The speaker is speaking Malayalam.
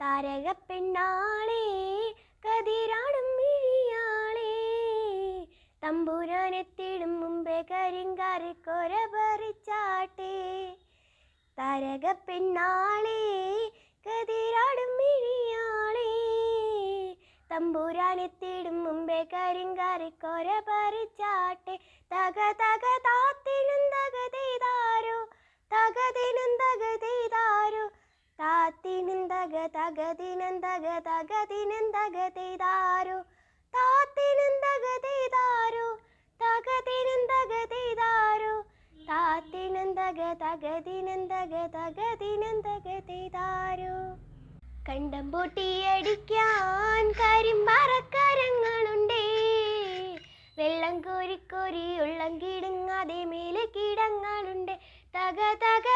താരക പെണ്ണാളേ കതിരാടും മിഴിയാളേ. തമ്പുരാനെത്തിടും മുമ്പേ കരിങ്കാറ് കൊര പറിച്ചാട്ടേ. താരക പെണ്ണാളേ കതിരാടും മിഴിയാളേ. തമ്പുരാനെത്തിടും മുമ്പേ കരിങ്കാറ് കൊര പറിച്ചാട്ടെ. തക തകതിനും താത്തിനെന്തകതിതാരു തകതിനെന്തകതിതാരു. താത്തിനെന്തകതകതിനെന്തകതകതിനെന്തകതിതാരു. കണ്ടം പൊട്ടിയടിക്കാൻ കരിമ്പറക്കരങ്ങളുണ്ടേ. വെള്ളം കോരിക്കോരി കോരി ഉള്ളം കിടങ്ങാതെ മേലെ കിടങ്ങളുണ്ട് തക തക